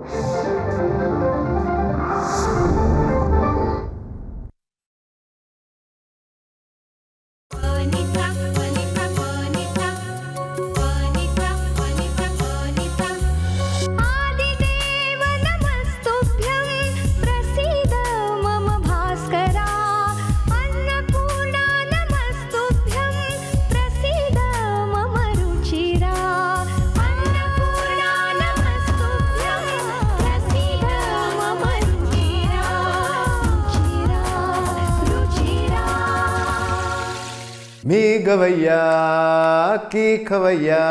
Thank you. गवैया की खवैया?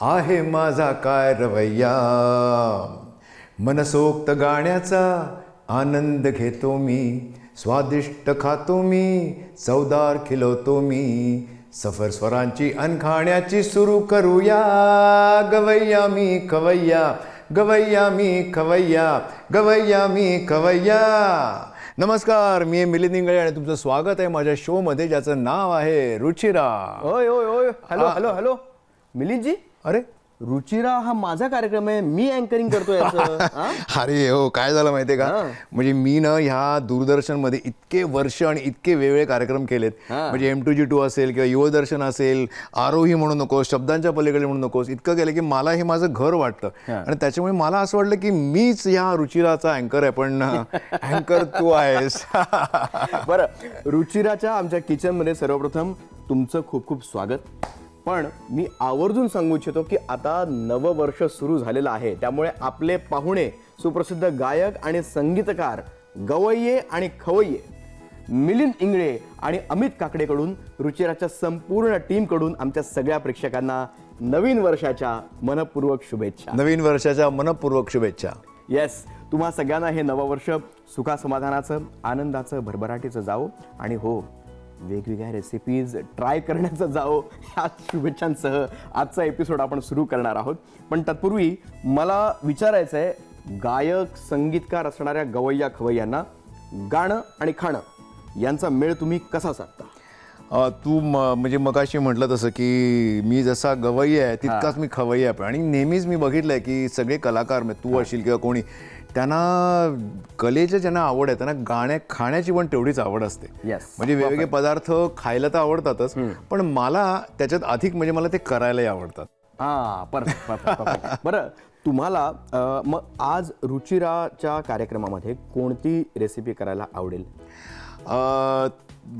आहे माझा काय रवैया? मनसोक्त गाण्याचा आनंद घेतो मी स्वादिष्ट खातो मी चवदार खिलवतो मी. सफर स्वरांची अनखाण्याची सुरू करूया. गवैया मी खवैया गवैया मी खवैया गवैया मी खवैया. नमस्कार मी मिलिंद इंगळे आणि तुमचं स्वागत आहे माझ्या शोमध्ये ज्याचं नाव आहे रुचिरा. होय होय होय हॅलो. Hello hello मिलिंदजी? अरे रुचिरा हा माझा कार्यक्रम आहे मी अँकरिंग करतोय? अरे हो काय झालं माहितीये का. म्हणजे मी ना ह्या दूरदर्शनमध्ये इतके वर्ष आणि इतके वेगवेगळे कार्यक्रम केलेत. म्हणजे एम टू जी टू असेल किंवा युवदर्शन असेल आरोही म्हणू नकोस शब्दांच्या पलीकडे म्हणू नकोस इतकं केलं की मला हे माझं घर वाटतं. आणि त्याच्यामुळे मला असं वाटलं की मीच ह्या रुचिराचा अँकर आहे पण अँकर तू आहेस बरं रुचिराच्या आमच्या किचनमध्ये सर्वप्रथम तुमचं खूप खूप स्वागत पण मी आवर्जून सांगू इच्छितो की आता नववर्ष सुरू झालेलं आहे. त्यामुळे आपले पाहुणे सुप्रसिद्ध गायक आणि संगीतकार गवय्ये आणि खवय्ये मिलिंद इंगळे आणि अमित काकडेकडून रुचिराच्या संपूर्ण टीमकडून आमच्या सगळ्या प्रेक्षकांना नवीन वर्षाच्या मनपूर्वक शुभेच्छा. नवीन वर्षाच्या मनपूर्वक शुभेच्छा. येस तुम्हा सगळ्यांना हे नववर्ष सुखासमाधानाचं आनंदाचं भरभराटीचं जावो. आणि हो वेगवेगळ्या रेसिपीज ट्राय करण्याचं जावो ह्या शुभेच्छांसह आजचा एपिसोड आपण सुरू करणार आहोत. पण तत्पूर्वी मला विचारायचं आहे गायक संगीतकार असणाऱ्या गवय्या खवय्यांना गाणं आणि खाणं यांचा मेळ तुम्ही कसा साधता? तू म- म्हणजे मगाशी म्हटलं तसं की मी जसा गवई आहे तितकाच मी खवई आहे. पण आणि नेहमीच मी बघितलंय की सगळे कलाकार म्हणजे तू असशील किंवा कोणी त्यांना कलेचे ज्यांना आवड आहे त्यांना गाण्या खाण्याची पण तेवढीच आवड असते. म्हणजे वेगवेगळे पदार्थ खायला तर आवडतातच पण मला त्याच्यात अधिक म्हणजे मला ते करायलाही आवडतात. हा परफेक्ट परफेक्ट बरं तुम्हाला मग आज रुचिराच्या कार्यक्रमामध्ये कोणती रेसिपी करायला आवडेल?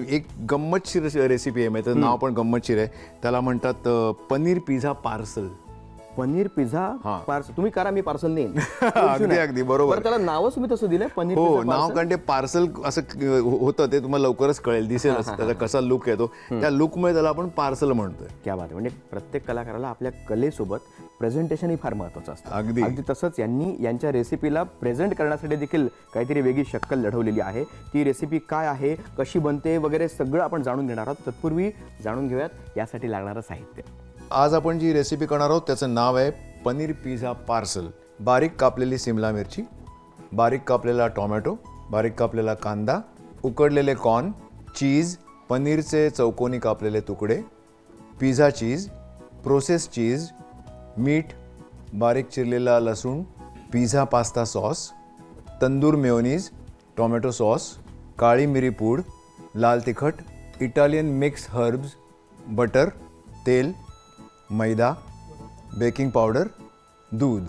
एक गंमतशीर रेसिपी आहे म्हणजे नाव पण गंमतशीर आहे. त्याला म्हणतात paneer pizza parcel. Paneer pizza. Parcel तुम्ही करा मी पार्सल अगदी, अगदी, बरोबर. बरं, त्याला नावच तुम्ही तसं दिलंय पनीर हो नाव? कारण ते पार्सल असं होतं ते तुम्हाला लवकरच कळेल दिसेल त्याचा कसा लुक येतो. त्या लुकमुळे त्याला आपण पार्सल म्हणतोय. क्या बात म्हणजे प्रत्येक कलाकाराला आपल्या कलेसोबत प्रेझेंटेशन ही फार महत्वाचं असतं. अगदी. अगदी तसंच यांनी यांच्या रेसिपीला प्रेझेंट करण्यासाठी देखील काहीतरी वेगळी शक्कल लढवलेली आहे. ती रेसिपी काय आहे कशी बनते वगैरे सगळं आपण जाणून घेणार आहोत. तत्पूर्वी जाणून घेऊयात यासाठी लागणारं साहित्य. आज आपण जी रेसिपी करणार आहोत त्याचं नाव आहे पनीर पिझ्झा पार्सल. बारीक कापलेली सिमला मिरची बारीक कापलेला टोमॅटो बारीक कापलेला कांदा उकडलेले कॉर्न चीज पनीरचे चौकोनी कापलेले तुकडे पिझ्झा चीज प्रोसेस चीज मीठ बारीक चिरलेला लसूण pizza pasta sauce tandoor mayonnaise tomato sauce काळी मिरी पूड लाल तिखट इटालियन मिक्स हर्ब्स बटर तेल मैदा बेकिंग पावडर दूध.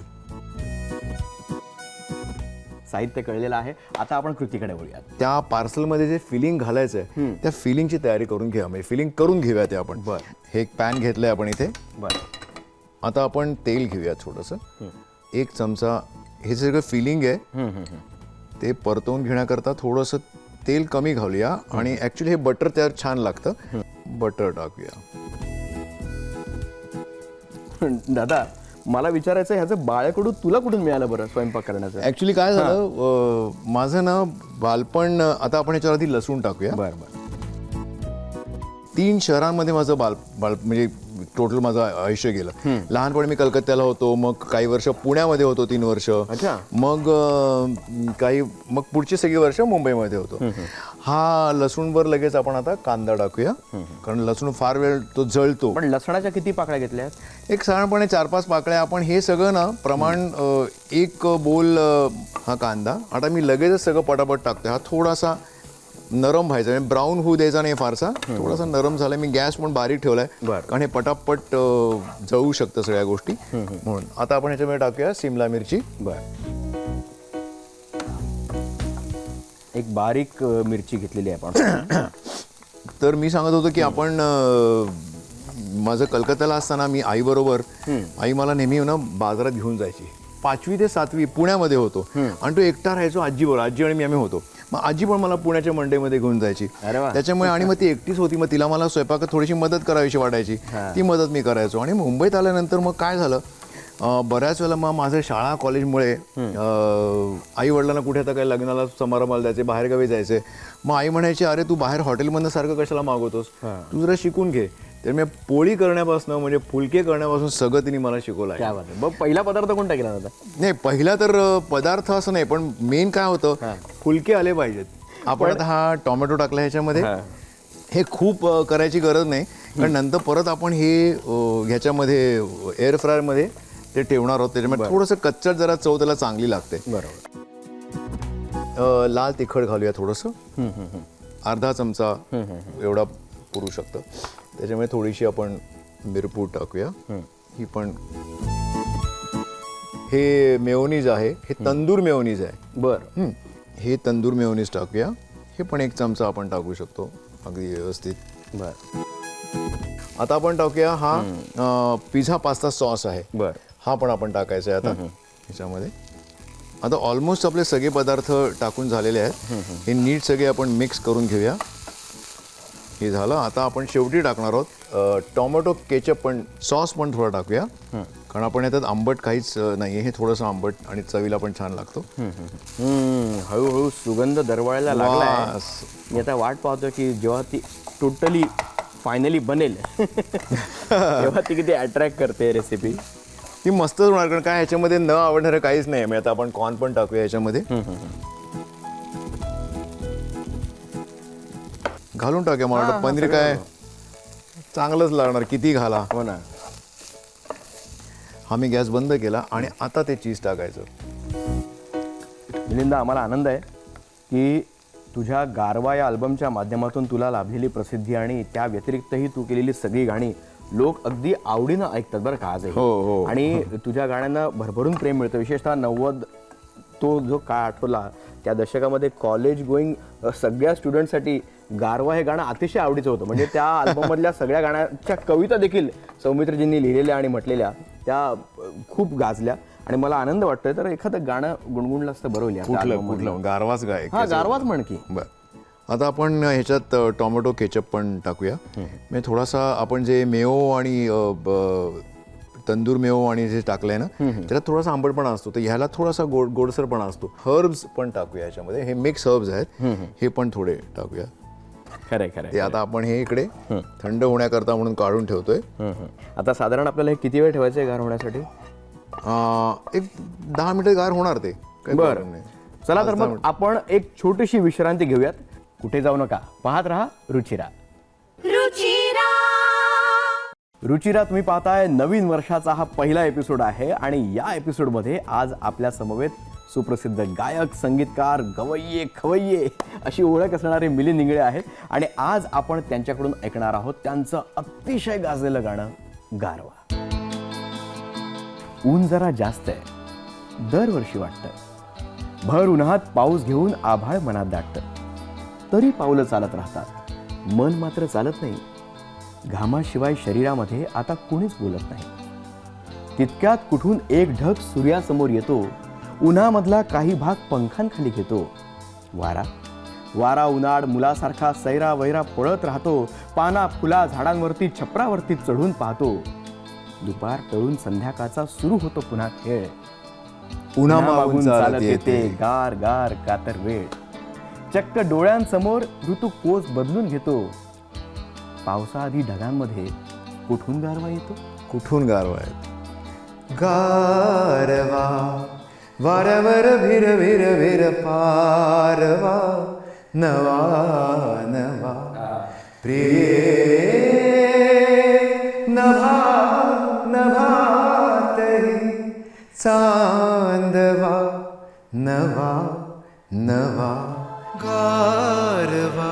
साहित्य कळलेलं आहे. आता आपण कृतीकडे वळूयात. त्या पार्सलमध्ये जे फिलिंग घालायचं आहे त्या फिलिंगची तयारी करून घ्या म्हणजे फिलिंग करून घेऊया ते आपण. बरं. हे एक पॅन घेतलंय आपण इथे. बरं. आता आपण तेल घेऊया थोडंसं. एक चमचा हे सगळं फिलिंग आहे ते परतवून घेण्याकरता थोडंसं तेल कमी घालूया. आणि ॲक्च्युली हे बटर त्यावर छान लागतं. बटर टाकूया. दादा मला विचारायचं ह्याचं बाळकडू तुला कुठून मिळालं बरं स्वयंपाक करण्याचं? ॲक्च्युली काय झालं अं, माझं ना बालपण आता आपण याच्यावर आधी लसूण टाकूया. बरं बरं. तीन शहरांमध्ये माझं बाल बाल म्हणजे टोटल माझं आयुष्य गेलं. लहानपणी मी कलकत्त्याला होतो मग काही वर्ष पुण्यामध्ये होतो तीन वर्ष. अच्छा. मग अं, काही मग पुढची सगळी वर्ष मुंबईमध्ये होतो. हा लसूणवर लगेच आपण आता कांदा टाकूया. कारण लसूण फार वेळ तो जळतो. पण लसणाच्या किती पाकळ्या घेतल्या एक साधारणपणे चार पाच पाकळ्या. आपण हे सगळं ना प्रमाण एक बोल हा कांदा. आता मी लगेचच सगळं पटापट टाकतोय. हा थोडासा नरम व्हायचा. म्हणजे ब्राऊन होऊ द्यायचा नाही फारसा. थोडासा नरम झाला मी गॅस पण बारीक ठेवलाय. कारण हे पटापट जळू शकतं सगळ्या गोष्टी. म्हणून आता आपण ह्याच्यामध्ये टाकूया सिमला मिरची. बर. एक बारीक मिरची घेतलेली आहे आपण. तर मी सांगत होतो की आपण माझं कलकत्त्याला असताना मी आईबरोबर आई मला नेहमी ना बाजारात घेऊन जायची. पाचवी ते सातवी पुण्यामध्ये होतो. आणि तो एकटा राहायचो आजीबरोबर आजी आणि मी आम्ही होतो. मग आजी पण मला पुण्याच्या मंडईमध्ये घेऊन जायची. त्याच्यामुळे आणि मग ती एकटीच होती मग तिला मला स्वयंपाकात थोडीशी मदत करावीशी वाटायची. ती मदत मी करायचो. आणि मुंबईत आल्यानंतर मग काय झालं बऱ्याच वेळेला मग माझं शाळा कॉलेजमुळे आई वडिलांना कुठे आता काही लग्नाला समारंभाला जायचे बाहेरगावी जायचे. मग आई म्हणायची अरे तू बाहेर हॉटेलमधनं सारखं कशाला मागवतोस? तू जरा शिकून घे. तर मी पोळी करण्यापासून म्हणजे फुलके करण्यापासून सगळं तिने मला शिकवलं आहे. बघ पहिला पदार्थ कोणता केला होता नाही पहिला तर पदार्थ असं नाही पण मेन काय होतं फुलके आले पाहिजेत. आपण आता हा टोमॅटो टाकला ह्याच्यामध्ये. हा. हे खूप करायची गरज नाही. कारण नंतर परत आपण हे ह्याच्यामध्ये एअर फ्रायरमध्ये ते ठेवणार आहोत त्याच्यामुळे थोडंसं कच्चट जरा चव त्याला चांगली लागते. बरोबर. लाल तिखट घालूया थोडंसं. अर्धा चमचा एवढा पुरू शकतं. त्याच्यामुळे थोडीशी आपण मिरपूड टाकूया. ही पण हे मेयोनीज आहे. हे तंदूर मेयोनीज आहे. बर. हं. हे तंदूर मेयोनीज टाकूया. हे पण एक चमचा आपण टाकू शकतो. अगदी व्यवस्थित. बर. आता आपण टाकूया हा अ, पिझ्झा पास्ता सॉस आहे. बर. हा पण आपण टाकायचा आहे आता. ह्याच्यामध्ये. आता ऑलमोस्ट आपले सगळे पदार्थ टाकून झालेले आहेत. हे नीट सगळे आपण मिक्स करून घेऊया. हे झालं. आता आपण शेवटी टाकणार आहोत टोमॅटो केचप पण सॉस पण थोडा टाकूया. कारण आपण याच्यात आंबट काहीच नाही आहे हे थोडंसं आंबट आणि चवीला पण छान लागतो. हळूहळू सुगंध दरवळायला लागलाय. वास. मी आता वाट पाहतो की जेव्हा ती टोटली फायनली बनेल तेव्हा ती किती अट्रॅक्ट करते रेसिपी ती मस्तच होणार कारण काय ह्याच्यामध्ये न आवडणारं काहीच नाही. मी आता आपण कॉर्न पण टाकूया याच्यामध्ये घालून टाकूया मला वाटतं पनीर काय चांगलंच लागणार. किती घाला? हो ना. हा मी गॅस बंद केला आणि आता ते चीज टाकायचं. मिलिंदा आम्हाला आनंद आहे की तुझ्या गारवा या अल्बमच्या माध्यमातून तुला लाभलेली प्रसिद्धी आणि त्या व्यतिरिक्तही तू केलेली सगळी गाणी लोक अगदी आवडीनं ऐकतात बरं का आजही हो, हो. आणि तुझ्या गाण्यांना भरभरून प्रेम मिळतं. विशेषतः नव्वद तो जो काळ आठवला त्या दशकामध्ये कॉलेज गोईंग सगळ्या स्टुडंटसाठी गारवा हे गाणं अतिशय आवडीचं होतं. म्हणजे त्या अल्बममधल्या सगळ्या गाण्याच्या कविता देखील सौमित्रजींनी लिहिलेल्या आणि म्हटलेल्या त्या खूप गाजल्या. आणि मला आनंद वाटतोय तर एखादं गाणं गुणगुणलं असतं बरं होईल या कुठलं album मधलं. कुठलं? गारवाच गाय. हा गारवाच म्हण की. बर. आता आपण ह्याच्यात टोमॅटो केचप पण टाकूया. म्हणजे थोडासा आपण जे मेयो आणि तंदूर मेयो आणि जे टाकलंय ना त्याला थोडासा आंबटपणा असतो. तर ह्याला थोडासा गोड गोडसरपणा असतो. हर्ब्स पण टाकूया ह्याच्यामध्ये. हे मिक्स हर्ब्स आहेत. हे पण थोडे टाकूया. खरंय ते आता आपण हे इकडे थंड होण्याकरता म्हणून काढून ठेवतोय. आता साधारण आपल्याला हे किती वेळ ठेवायचं आहे गार होण्यासाठी? एक दहा मिनिटं गार होणार ते. बरं. चला तर मग आपण एक छोटीशी विश्रांती घेऊयात. कुठे जाऊ नका. पाहत राहा रुचिरा. रुचिरा. रुचिरा तुम्ही पाहताय नवीन वर्षाचा हा पहिला एपिसोड आहे आणि या एपिसोडमध्ये आज आपल्या समवेत सुप्रसिद्ध गायक संगीतकार गवय्ये खवय्ये अशी ओळख असणारे मिलिंद इंगळे आहेत आणि आज आपण त्यांच्याकडून ऐकणार आहोत त्यांचं अतिशय गाजलेलं गाणं गारवा. ऊन जरा जास्त आहे. दरवर्षी वाटतं भर उन्हात पाऊस घेऊन आभाळ मनात दाटतं तरी पावलं चालत राहतात. मन मात्र चालत नाही. घामाशिवाय शरीरामध्ये आता कुणीच बोलत नाही. तितक्यात कुठून एक ढग सूर्यासमोर येतो उन्हामधला काही भाग पंखांखाली घेतो. वारा. वारा उन्हाळ मुलासारखा सैरा वैरा पळत राहतो पाना फुला झाडांवरती छपरावरती चढून पाहतो. दुपार टळून संध्याकाळचा सुरू होतो पुन्हा खेळ. मागून चालत येते. गार गार कातर वेळ. चक्क डोळ्यांसमोर ऋतू कोस बदलून घेतो. पावसाआधी ढगांमध्ये कुठून गारवा येतो? कुठून गारवा येतो? गारवा वारवर भिर भिर भिर पारवा नवा नवा. प्रिय नभा नभातही चांदवा नवा नवा. गारवा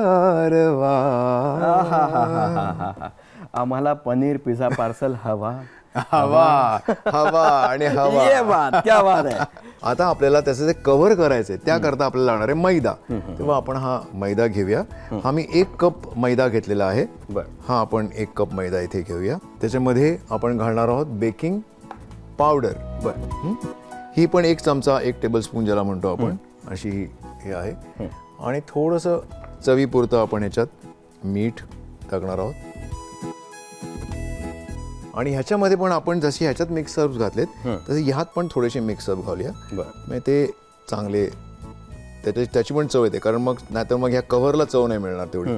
गारवा आम्हाला पनीर पिझ्झा पार्सल हवा. हवा हवा आणि हवा. ये बात क्या बात आहे. आता आपल्याला त्याचं जे कव्हर करायचंय त्याकरता आपल्याला लागणार आहे मैदा. तेव्हा आपण हा मैदा घेऊया. हा मी एक कप मैदा घेतलेला आहे. बर. हा आपण एक कप मैदा इथे घेऊया. त्याच्यामध्ये आपण घालणार आहोत बेकिंग पावडर. बर. हं? ही पण एक चमचा एक टेबलस्पून ज्याला म्हणतो आपण अशी ही हे आहे. आणि थोडंसं चवीपुरतं आपण ह्याच्यात मीठ टाकणार आहोत. आणि ह्याच्यामध्ये पण आपण जशी ह्याच्यात मिक्स हर्ब्स घातलेत तसे ह्यात पण थोडेसे मिक्स हर्ब घालूया. बर. म्हणजे ते चांगले त्याच्या त्याची पण चव येते कारण मग नाहीतर मग ह्या कव्हरला चव नाही मिळणार तेवढी.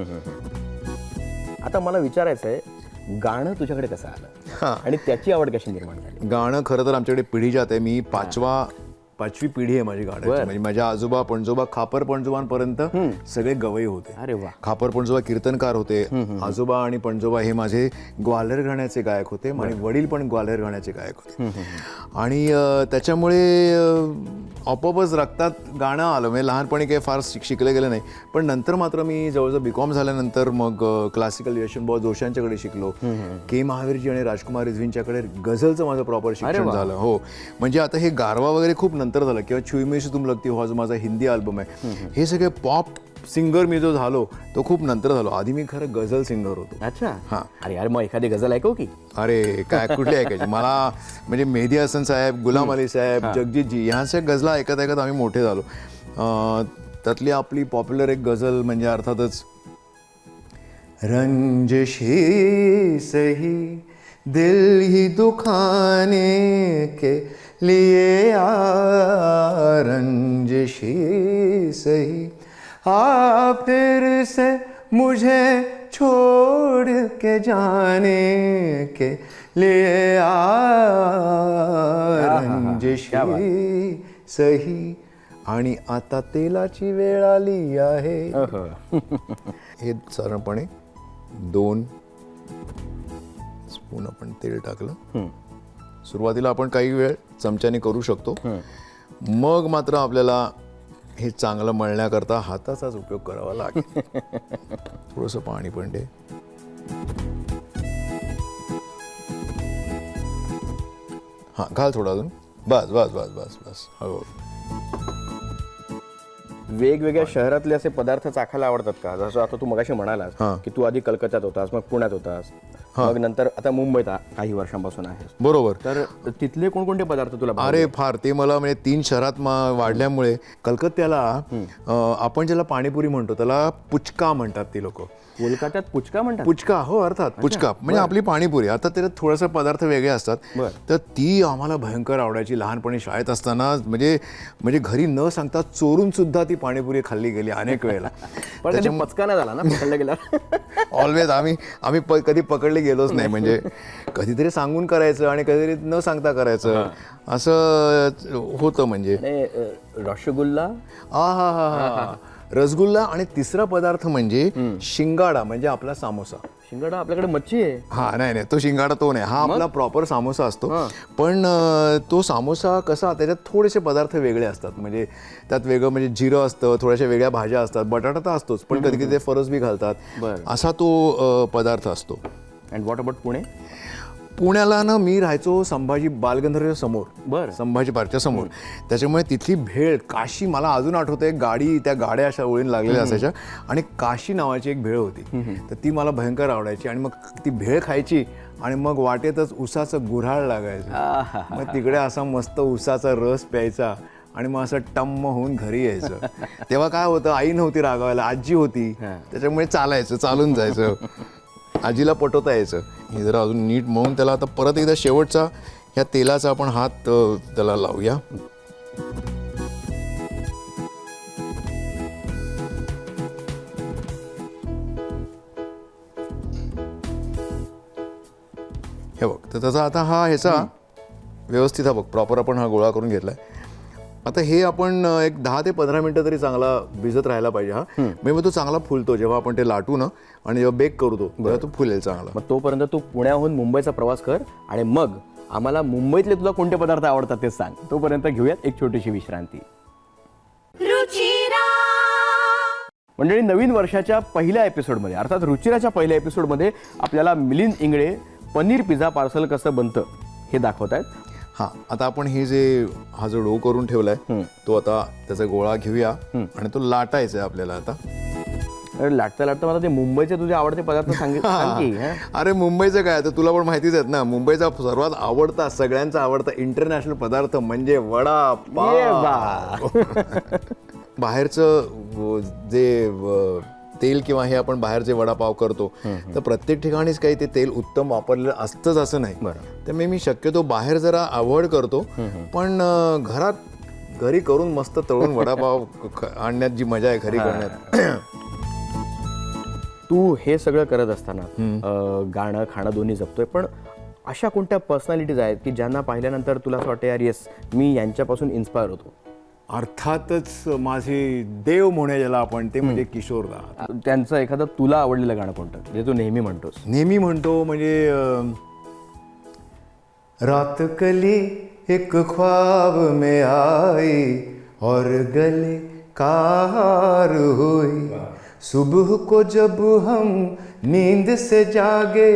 आता मला विचारायचं आहे गाणं तुझ्याकडे कसं आलं? हा. आणि त्याची आवड कशी निर्माण झाली? गाणं खरं तर आमच्याकडे पिढी जात. आहे मी पाचवा पाचवी पिढी आहे माझी गाण्याची बर. म्हणजे माझ्या आजोबा पणजोबा खापर पणजोबांपर्यंत सगळे गवई होते. अरे वा. खापर पणजोबा कीर्तनकार होते. आजोबा आणि पणजोबा हे माझे ग्वाल्हेर गाण्याचे गायक होते आणि वडील पण ग्वाल्हेर गाण्याचे गायक होते. आणि अं, त्याच्यामुळे अं, आपोआपच रक्तात गाणं आलं. म्हणजे लहानपणी काही फार शिक शिकलं गेलं नाही. पण नंतर मात्र मी जवळजवळ बी कॉम झाल्यानंतर मग क्लासिकल यशवंतभाऊ जोशांच्याकडे शिकलो. के. महावीरजी आणि राजकुमार रिझवींच्याकडे गझलचं माझं प्रॉपर शिक्षण झालं. हो. म्हणजे आता हे गारवा वगैरे खूप नंतर झालं किंवा छुईमेशी तुम लगती हो हा जो माझा हिंदी अल्बम आहे. हे सगळे पॉप सिंगर मी जो झालो तो खूप नंतर झालो. आधी मी खरं गझल सिंगर होतो. अच्छा. हा. अरे यार मग एखादी गझल ऐकव की? अरे काय कुठले ऐकायचे? मला म्हणजे मेहदी हसन साहेब गुलाम अली साहेब जगजीतजी ह्यांच्या गझला ऐकत ऐकत आम्ही मोठे झालो. त्यातली आपली पॉप्युलर एक गझल म्हणजे अर्थातच रंजशी सही दिल ही दुखाने के लिए आ रंजशी सही आ फिर से मुझे छोड़ के जाने के लिए आ रंजशी सही आणि आता तेलाची वेळ आली आहे. हे साधारणपणे दोन स्पून आपण तेल टाकलं. सुरुवातीला आपण काही वेळ चमच्याने करू शकतो. मग मात्र आपल्याला हे चांगलं मळण्याकरता हाताचाच उपयोग करावा लागेल. थोडंसं पाणी पण दे. हां घाल थोडं अजून. बस बस बस बस बस. हो वेगवेगळ्या शहरातले असे पदार्थ चाखायला आवडतात का? जसं आता तू मगाशी म्हणालास हा. की तू आधी कलकत्त्यात होतास मग पुण्यात होतास. मग नंतर आता मुंबईत आ- काही वर्षांपासून आहेस बरोबर. तर तिथले कोणकोणते पदार्थ तुला? अरे फार ते मला म्हणजे तीन शहरात मा- वाढल्यामुळे कलकत्त्याला अं, आपण ज्याला पाणीपुरी म्हणतो त्याला पुचका म्हणतात ती लोक. कोलकात्यात पुचका म्हणतात? पुचका हो अर्थात पुचका. म्हणजे आपली पाणीपुरी. आता त्याच्यात थोडंसं पदार्थ वेगळे असतात. बरं. तर ती आम्हाला भयंकर आवडायची. लहानपणी शाळेत असताना म्हणजे म्हणजे घरी न सांगता चोरून सुद्धा ती पाणीपुरी खाल्ली गेली अनेक वेळेला. पण कधी पचका नाही झाला ना पकडलं गेला ऑलवेज आम्ही आम्ही प कधी पकडले गेलोच नाही. म्हणजे कधीतरी सांगून करायचं आणि कधीतरी न सांगता करायचं. असं होतं म्हणजे. रसगुल्ला? आ हा हा हा. रसगुल्ला आणि तिसरा पदार्थ म्हणजे शिंगाडा म्हणजे आपला सामोसा. शिंगाडा आपल्याकडे मच्छी आहे? हा नाही नाही. तो शिंगाडा तो नाही. हा आपला प्रॉपर सामोसा असतो. पण तो सामोसा कसा त्याच्यात थोडेसे पदार्थ वेगळे असतात. म्हणजे त्यात वेगळं म्हणजे जिरं असतं थोड्याशा वेगळ्या भाज्या असतात. बटाटा तर असतोच. पण कधी कधी ते फरस बी घालतात. असा तो पदार्थ असतो. अँड वॉट अबाउट पुणे पुण्याला ना मी राहायचो संभाजी बालगंधर्वच्या समोर. बरं. संभाजी पार्कच्या समोर. त्याच्यामुळे तिथली भेळ काशी मला अजून आठवते गाडी त्या गाड्या अशा ओळीन लागलेल्या असायच्या. आणि काशी नावाची एक भेळ होती. तर ती मला भयंकर आवडायची. आणि मग ती भेळ खायची आणि मग वाटेतच उसाचं गुऱ्हाळ लागायचं. मग तिकडे असा मस्त उसाचा रस प्यायचा आणि मग असं टम्म होऊन घरी यायचं. तेव्हा काय होतं आई नव्हती रागवायला आजी होती. त्याच्यामुळे चालायचं चालून जायचं. आजीला पटवता यायचं. हे जरा अजून नीट मळून त्याला आता परत एकदा शेवटचा ह्या तेलाचा आपण हात त्याला लावूया. हे बघ तर त्याचा आता हा ह्याचा व्यवस्थित हा बघ प्रॉपर आपण हा गोळा करून घेतलाय. आता हे आपण एक दहा ते पंधरा मिनिटं तरी चांगला भिजत राहायला पाहिजे हा. म्हणजे मग तो चांगला फुलतो जेव्हा आपण ते लाटू ना आणि जेव्हा बेक करू तो तेव्हा तो फुलेल चांगला. मग तोपर्यंत तू पुण्याहून मुंबईचा प्रवास कर आणि मग आम्हाला मुंबईतले तुला कोणते पदार्थ आवडतात ते सांग. तोपर्यंत घेऊयात एक छोटीशी विश्रांती. रुचिरा. मंडळी नवीन वर्षाच्या पहिल्या एपिसोडमध्ये अर्थात रुचिराच्या पहिल्या एपिसोडमध्ये आपल्याला मिलिंद इंगळे पनीर पिझ्झा पार्सल कसं बनतं हे दाखवत आहेत हा आता आपण हे जे हा जो डो करून ठेवलाय तो आता त्याचा गोळा घेऊया आणि तो लाटायचा आहे आपल्याला आता. लाटता लाटता मला ते मुंबईचे तुझे आवडते पदार्थ सांगित सांग की, हं? अरे मुंबईचं काय आता तुला पण माहितीच आहेत ना मुंबईचा सर्वात आवडता सगळ्यांचा आवडता इंटरनॅशनल पदार्थ म्हणजे वडा. बाहेरचं जे तेल किंवा हे आपण बाहेर जे वडापाव करतो तर प्रत्येक ठिकाणीच काही ते तेल उत्तम वापरलेलं असतंच असं नाही. बरं. त्यामुळे मी शक्यतो बाहेर जरा अवॉइड करतो पण घरात घरी करून मस्त तळून वडापाव आणण्यात जी मजा आहे घरी करण्यात. तू हे सगळं करत असताना गाणं खाणं दोन्ही जपतोय पण अशा कोणत्या पर्सनॅलिटीज आहेत की ज्यांना पाहिल्यानंतर तुला असं वाटतं यार येस मी यांच्यापासून इन्स्पायर होतो? अर्थातच माझे देव म्हणे ज्याला आपण ते म्हणजे किशोरदा त्यांचं एखादं तुला आवडलेलं गाणं कोणतं? जे तू नेहमी म्हणतोस. नेहमी म्हणतो म्हणजे अं, रात कली एक ख्वाब में आई और गले का हार हुई। सुबह को जब हम नींद से जागे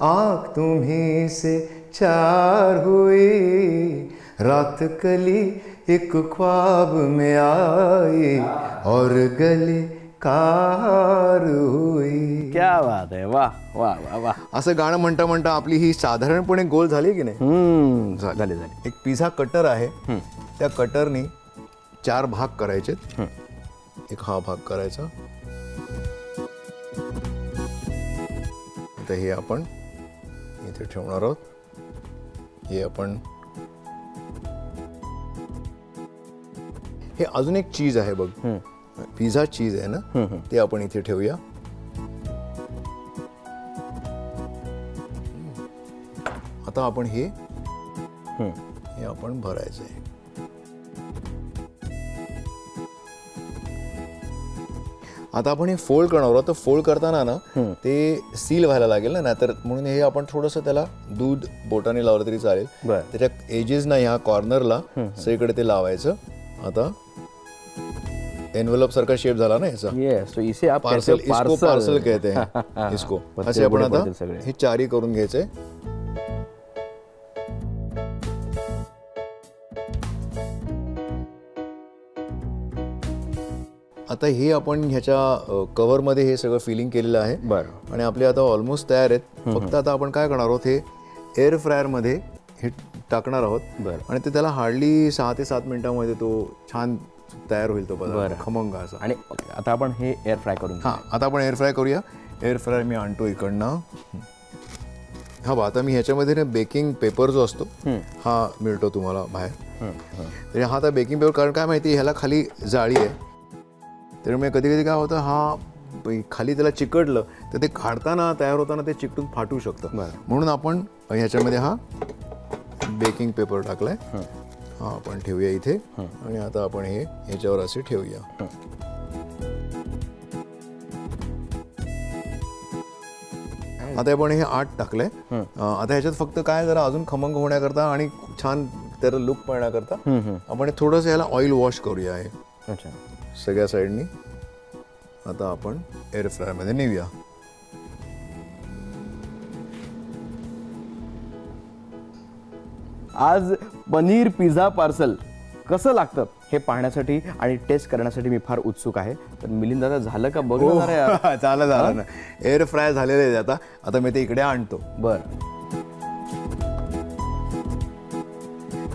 आँख तुम्ही से चार हुई। रात कली एक ख्वाब में आई और गले का हार हुई। क्या बात आहे वा वा वा वा असं गाणं म्हणता म्हणता आपली ही साधारणपणे गोल झाली की नाही? हम्म, झाले. झाले एक पिझ्झा कटर आहे. त्या कटरनी चार भाग करायचे एक हा भाग करायचा. आता हे आपण इथे ठेवणार आहोत. हे आपण हे अजून एक चीज आहे बघ. पिझ्झा चीज आहे ना ते आपण इथे ठेवूया. आता आपण हे हे आपण भरायचं आहे आता आपण हे फोल्ड करणार आहोत. तर फोल्ड करताना ना ते सील व्हायला लागेल ना नाहीतर म्हणून हे आपण थोडंसं त्याला दूध बोटाने लावलं तरी चालेल. त्याच्या एजेस ना ह्या कॉर्नरला सगळीकडे ते लावायचं. आता एनवेलप सारखा शेप झाला ना याचा. येस तो इसे आप पार्सल कहते इसको पार्सल कहते हैं इसको. पत्ते असे आपण उघडे आता पडतील सगळे. हे चारी करून घ्यायचे. आता हे आपण ह्याच्या कव्हरमध्ये हे सगळं फिलिंग केलेलं आहे. बरं. आणि आपले आता ऑलमोस्ट तयार आहेत. फक्त आता आपण काय करणार आहोत हे एअर फ्रायरमध्ये हे टाकणार आहोत. बरं. आणि ते त्याला हार्डली सहा ते सात मिनिटांमध्ये तो छान तयार होईल तो पदार्थ. खमंग असा. आणि आता आपण हे एअर फ्राय करून. हां आता आपण एअर फ्राय करूया. एअर फ्राय मी आणतो इकडनं. हा बा आता मी ह्याच्यामध्ये ना बेकिंग पेपर जो असतो हा मिळतो तुम्हाला बाहेर. तरी हा आता बेकिंग पेपर कारण काय माहिती ह्याला खाली जाळी आहे. त्यामुळे कधी कधी काय होतं हा खाली त्याला चिकटलं तर ते काढताना तयार होताना ते चिकटून फाटू शकतं. म्हणून आपण ह्याच्यामध्ये हा बेकिंग पेपर टाकलाय. हा. आपण ठेवूया इथे. आणि आता आपण हे ह्याच्यावर असे ठेवूया. आता आपण हे आठ टाकलंय. आता ह्याच्यात फक्त काय जरा अजून खमंग होण्याकरता आणि छान त्याला लुक पळण्याकरता आपण हे थोडंसं याला ऑइल वॉश करूया हे. अच्छा. सगळ्या साईडनी. आता आपण एअर फ्रायमध्ये नेऊया. आज पनीर पिझ्झा पार्सल कसं लागतं हे पाहण्यासाठी आणि टेस्ट करण्यासाठी मी फार उत्सुक आहे. तर मिलिंद दादा झालं का? बघ यार. झालं झालं. ना एअर फ्राय झालेले आहेत आता. आता मी ते इकडे आणतो. बर.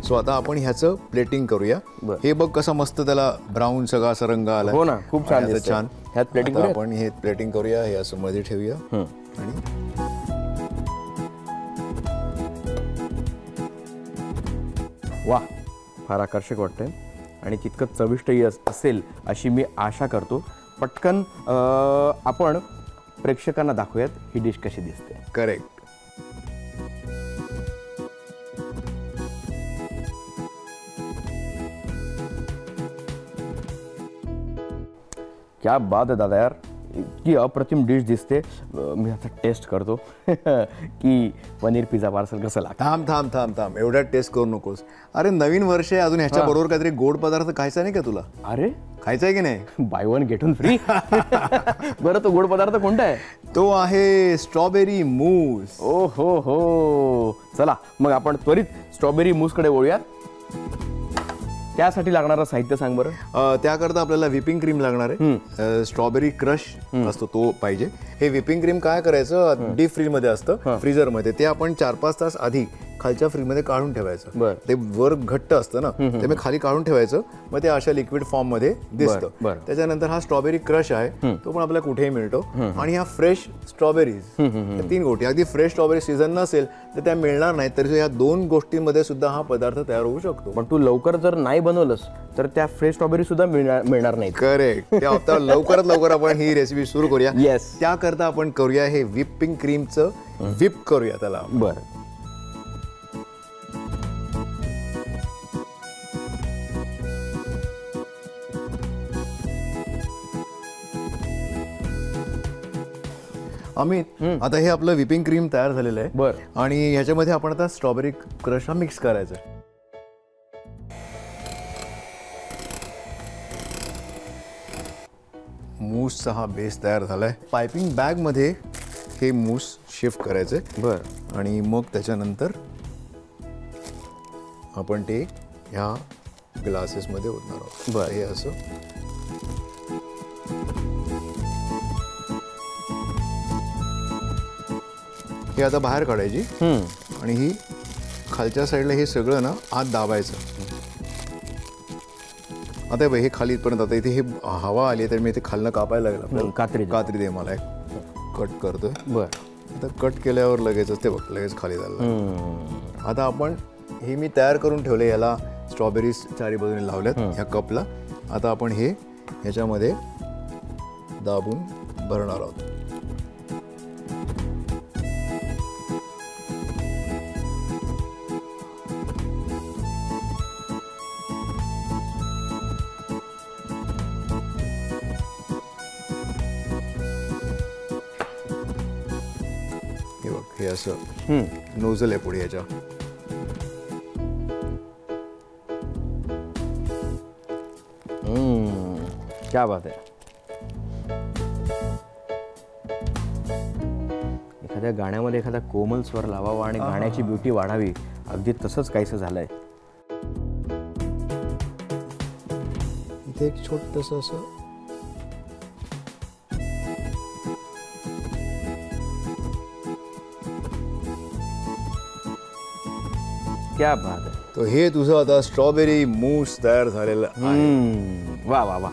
सो आता आपण ह्याचं प्लेटिंग करूया. हे बघ कसा मस्त त्याला ब्राऊन सगळा असा रंग आला. हो ना, खूप छान. छान. ह्यात करूया? आपण हे प्लेटिंग करूया हे असं मध्ये ठेवूया. आणि वा फार आकर्षक वाटतंय. आणि तितकं चविष्टही अस- असेल अशी मी आशा करतो. पटकन आपण प्रेक्षकांना दाखवूयात ही डिश कशी दिसते. करेक्ट. क्या बात दादा यार. इतकी अप्रतिम डिश दिसते. मी आता टेस्ट करतो की पनीर पिझ्झा पार्सल कसं लागतं. थांब थांब थांब थांब. एवढ्या टेस्ट करू नकोस. अरे नवीन वर्ष आहे अजून ह्याच्या बरोबर काहीतरी गोड पदार्थ खायचा नाही का तुला? अरे? खायचा आहे की नाही? Buy one get one free बरं तो गोड पदार्थ कोणता आहे? तो आहे स्ट्रॉबेरी मूस. ओ हो हो. चला मग आपण त्वरित स्ट्रॉबेरी मूसकडे वळूयात. त्यासाठी लागणारं साहित्य सांग बरं. त्याकरता आपल्याला व्हिपिंग क्रीम लागणार आहे. स्ट्रॉबेरी क्रश असतो तो पाहिजे. हे व्हिपिंग क्रीम काय करायचं? डीप फ्रीजमध्ये असतं फ्रीजरमध्ये ते आपण चार पाच तास आधी खालच्या फ्रीजमध्ये काढून ठेवायचं. बरं. ते वर घट्ट असतं ना ते मी खाली काढून ठेवायचं मग ते अशा लिक्विड फॉर्ममध्ये दिसतं. त्याच्यानंतर हा स्ट्रॉबेरी क्रश आहे तो पण आपल्याला कुठेही मिळतो. आणि ह्या फ्रेश स्ट्रॉबेरीज तीन गोष्टी अगदी फ्रेश स्ट्रॉबेरी सीझन नसेल तर त्या मिळणार नाही तरी या दोन गोष्टींमध्ये सुद्धा हा पदार्थ तयार होऊ शकतो. पण तू लवकर जर नाही बनवलंस तर त्या फ्रेश स्ट्रॉबेरी सुद्धा मिळणार मिळणार नाहीत. करेक्ट त्या लवकरात लवकर आपण ही रेसिपी सुरू करूया. त्याकरता आपण करूया हे व्हिपिंग क्रीमचं व्हिप करूया त्याला. बरं. अमित आता हे आपलं व्हिपिंग क्रीम तयार झालेलं आहे. बरं. आणि ह्याच्यामध्ये आपण आता स्ट्रॉबेरी क्रश हा मिक्स करायचा आहे. मूसचा हा बेस तयार झालाय. पायपिंग बॅगमध्ये हे मूस शिफ्ट करायचंय. बरं. आणि मग त्याच्यानंतर आपण ते ह्या ग्लासेसमध्ये ओतणार आहोत. बरं. हे असं. हे आता बाहेर काढायची. आणि ही खालच्या साईडला हे सगळं ना आत दाबायचं. आता हे हे खाली इथपर्यंत आता इथे हे हवा आली तर मी इथे खालनं कापायला लागेल कात्री दे. कात्री दे मला एक. कट करतोय. बरं. आता कट केल्यावर लगेचच ते बघ लगेच खाली झालं. आता आपण हे मी तयार करून ठेवले याला स्ट्रॉबेरीज चारी बाजूने लावल्यात ह्या कपला. आता आपण हे ह्याच्यामध्ये दाबून भरणार आहोत. हे असं नोझल आहे पुढे याच्या हम्म. क्या बात आहे. एखाद्या गाण्यामध्ये एखादा कोमल स्वर लावावा आणि गाण्याची ब्युटी वाढावी अगदी तसंच काहीसं झालंय. इथे एक छोटस असं क्या बात आहे तो हे तुझं आता स्ट्रॉबेरी मूस तयार झालेलं आहे हम्म. वा वा वा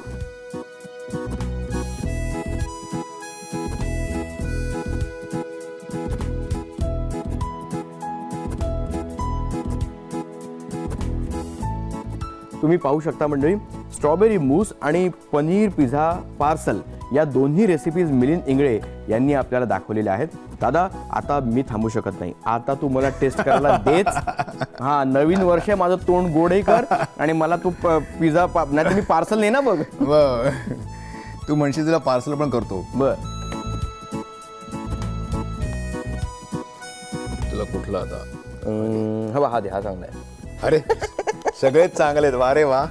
तुम्ही पाहू शकता मंडळी स्ट्रॉबेरी मूस आणि पनीर पिझ्झा पार्सल या दोन्ही रेसिपीज मिलिंद इंगळे यांनी आपल्याला दाखवलेल्या आहेत. दादा आता मी थांबू शकत नाही. आता तू मला टेस्ट करायला देच. हा नवीन वर्ष आहे, माझं तोंड गोडही कर आणि मला तू प- पिझ्झा नाही मी पार्सल नाही ना बघ. तू म्हणशील तुला पार्सल पण करतो. बर. तुला कुठला आता? हा बा, हा दे हा चांगला आहे. अरे सगळेच चांगले आहेत. वा रे वा.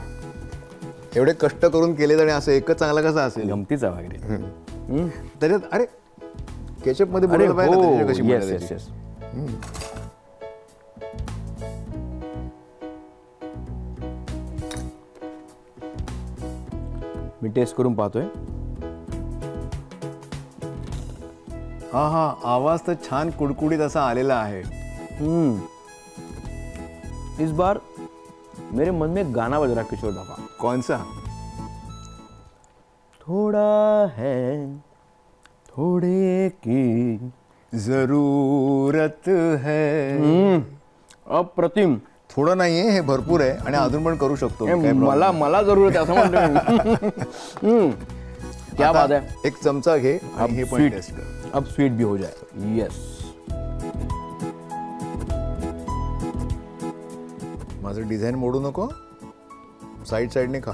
एवढे कष्ट करून केले आणि असं एकच चांगलं कसं असेल? गमतीचा भाग रे. त्याच्यात अरे केचपमध्ये हो, कशी मी टेस्ट करून पाहतोय. हा हा आवाज तर छान कुडकुडीत असा आलेला आहे. इस बार मेरे मन में गाना बज रहा किशोर दा का कोणसा थोड़ा है थोड़े की जरूरत है। अप्रतिम। थोडं नाहीये हे भरपूर आहे आणि अजून पण करू शकतो problem मला मला जरूरत आहे असं म्हणतो मी. हम्म. क्या बात है एक चमचा घे आणि हे पण टेस्ट कर. अब स्वीट भी हो जाए. यस माझं डिझाईन मोडू नको. साईड साईडने खा.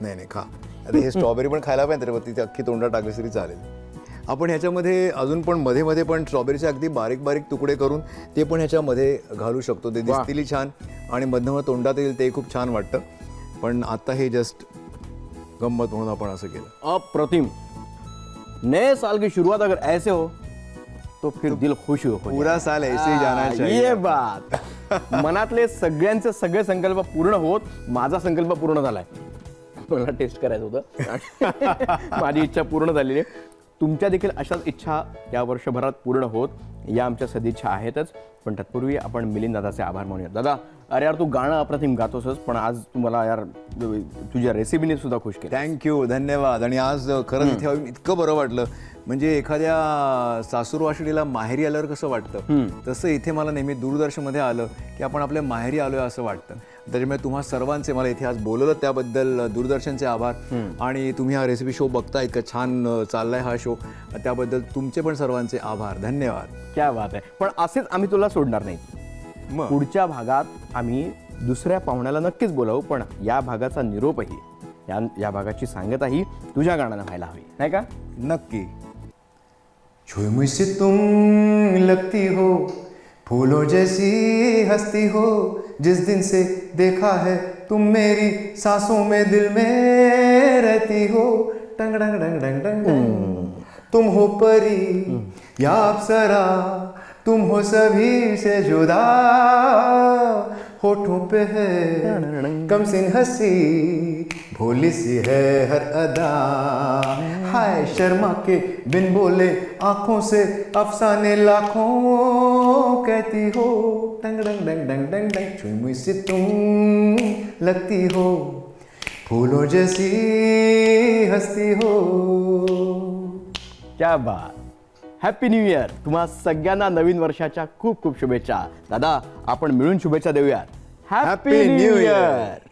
नाही नाही खा. आता हे स्ट्रॉबेरी पण खायला पाहिजे तर तिथे अख्खी तोंडात टाकलीस तरी चालेल. आपण ह्याच्यामध्ये अजून पण मध्ये मध्ये पण स्ट्रॉबेरीचे अगदी बारीक बारीक तुकडे करून ते पण ह्याच्यामध्ये घालू शकतो. ते वा. दिसतीलही छान आणि मधनं मध तोंडात येईल ते खूप छान वाटतं. पण आता हे जस्ट गंमत म्हणून आपण असं केलं. अप्रतिम. नए साल की शुरुआत अगर ऐसे हो तो फिर दिल खुश हो जाए. पूरा साल ऐसे ही जाना चाहिए. ये बात. मनातले सगळ्यांचे सगळे संकल्प पूर्ण होत माझा संकल्प पूर्ण झालाय. मला टेस्ट करायचं होतं. माझी इच्छा पूर्ण झालेली आहे. तुमच्या देखील अशाच इच्छा या वर्षभरात पूर्ण होत या आमच्या सदिच्छा आहेतच. पण तत्पूर्वी आपण मिलिंद दादाचे आभार मानूया दादा अरे यार तू गाणं अप्रतिम गातोसच पण आज तुम्हाला यार तुझ्या रेसिपीने सुद्धा खुश केलं थँक्यू धन्यवाद. आणि आज खरंच इथे इतकं बरं वाटलं. म्हणजे एखाद्या सासूरवाशिणीला माहेरी आल्यावर कसं वाटतं? तसं इथे मला नेहमी दूरदर्शनमध्ये आलं की आपण आपल्या माहेरी आलोय असं वाटतं. त्याच्यामुळे तुम्हा सर्वांचे मला इथे आज बोलवलं त्याबद्दल दूरदर्शनचे आभार. आणि तुम्ही हा रेसिपी शो बघता इतका छान चाललाय हा शो त्याबद्दल तुमचे पण सर्वांचे आभार. धन्यवाद. क्या बात आहे. पण असेच आम्ही तुला सोडणार नाही. मग? पुढच्या भागात आम्ही दुसऱ्या पाहुण्याला नक्कीच बोलावू पण या भागाचा निरोपही या या भागाची सांगताही तुझ्या गाण्यानं व्हायला हवी. नाही का? नक्की. मुझसे तुम लगती हो फूलों जैसी हंसती हो जिस दिन से देखा है तुम मेरी सांसों में दिल में रहती हो। टंग डंग डंग डंग डंग डंग तुम हो परी या अप्सरा तुम हो सभी से जुदा। होठों पे है कम सिंह हँसी भोली सी है हर अदा। हाय शर्मा के बिन बोले आँखों से अफसाने लाखों। कहती हो डंग डंग डंग डंग डंग डंग छुई मुझसे तुम लगती हो फूलों जैसी हंसती हो। क्या बात। हॅपी न्यू इयर तुम्हा सगळ्यांना नवीन वर्षाच्या खूप खूप शुभेच्छा. दादा आपण मिळून शुभेच्छा देऊयात. Happy happy New new Year. Year